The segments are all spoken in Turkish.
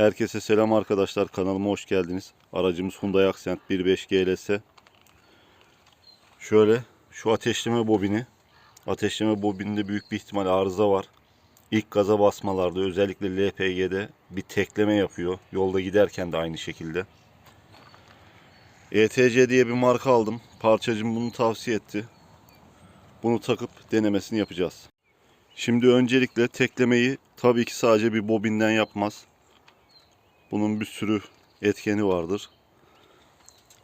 Herkese selam arkadaşlar. Kanalıma hoş geldiniz. Aracımız Hyundai Accent 1.5 GLS. Şöyle şu ateşleme bobini. Ateşleme bobininde büyük bir ihtimal arıza var. İlk gaza basmalarda özellikle LPG'de bir tekleme yapıyor. Yolda giderken de aynı şekilde. ETC diye bir marka aldım. Parçacım bunu tavsiye etti. Bunu takıp denemesini yapacağız. Şimdi öncelikle teklemeyi tabii ki sadece bir bobinden yapmaz. Bunun bir sürü etkeni vardır.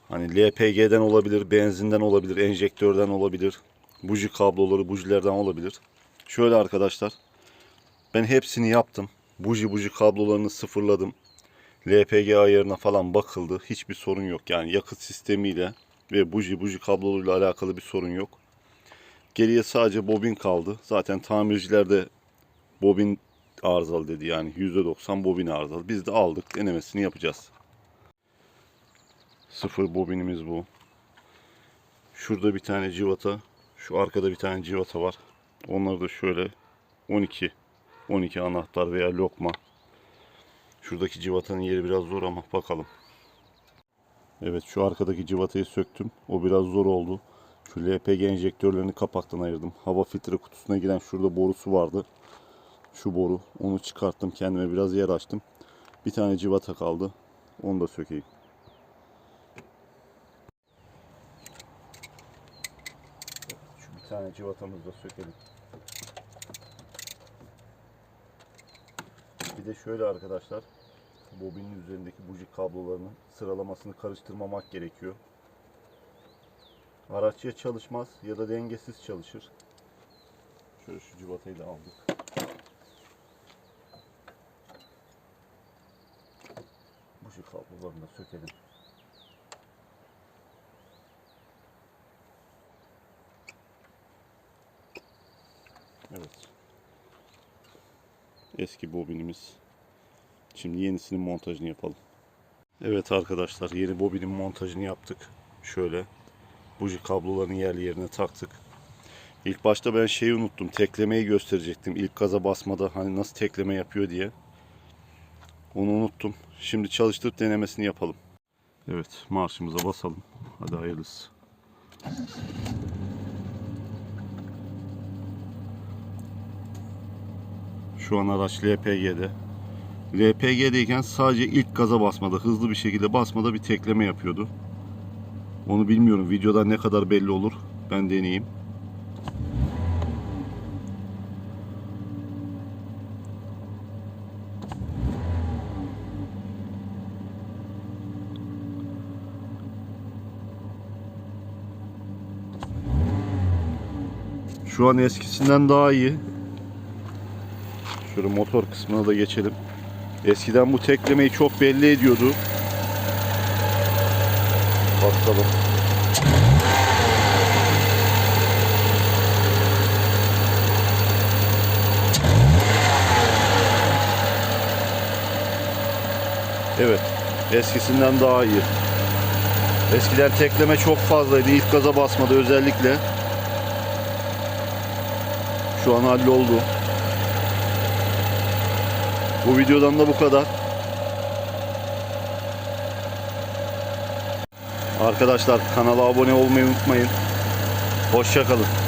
Hani LPG'den olabilir, benzinden olabilir, enjektörden olabilir, buji kabloları, bujilerden olabilir. Şöyle arkadaşlar, ben hepsini yaptım. Buji buji kablolarını sıfırladım. LPG ayarına falan bakıldı. Hiçbir sorun yok. Yani yakıt sistemiyle ve buji buji kablolarıyla alakalı bir sorun yok. Geriye sadece bobin kaldı. Zaten tamirciler de bobin arızalı dedi. Yani %90 bobin arızalı. Biz de aldık. Denemesini yapacağız. Sıfır bobinimiz bu. Şurada bir tane civata. Şu arkada bir tane civata var. Onları da şöyle 12 12 anahtar veya lokma. Şuradaki civatanın yeri biraz zor ama bakalım. Evet şu arkadaki civatayı söktüm. O biraz zor oldu. Şu LPG enjektörlerini kapaktan ayırdım. Hava filtre kutusuna giren şurada borusu vardı. Şu boru. Onu çıkarttım. Kendime biraz yer açtım. Bir tane civata kaldı. Onu da sökeyim. Şu bir tane civatamızı da sökelim. Bir de şöyle arkadaşlar. Bobinin üzerindeki buji kablolarının sıralamasını karıştırmamak gerekiyor. Araç ya çalışmaz ya da dengesiz çalışır. Şöyle şu civatayı da aldık. Da sökelim. Evet. Eski bobinimiz. Şimdi yenisinin montajını yapalım. Evet arkadaşlar yeni bobinin montajını yaptık. Şöyle buji kablolarını yerli yerine taktık. İlk başta ben şeyi unuttum. Teklemeyi gösterecektim. İlk gaza basmada hani nasıl tekleme yapıyor diye. Onu unuttum. Şimdi çalıştırıp denemesini yapalım. Evet marşımıza basalım. Hadi hayırlısı. Şu an araç LPG'de. LPG'deyken sadece ilk gaza basmada, hızlı bir şekilde basmada bir tekleme yapıyordu. Onu bilmiyorum. Videoda ne kadar belli olur. Ben deneyeyim. Şu an eskisinden daha iyi. Şöyle motor kısmına da geçelim. Eskiden bu teklemeyi çok belli ediyordu. Bakalım. Evet. Eskisinden daha iyi. Eskiden tekleme çok fazlaydı. İlk gaza basmadı özellikle. Şu an halloldu. Bu videodan da bu kadar. Arkadaşlar kanala abone olmayı unutmayın. Hoşçakalın.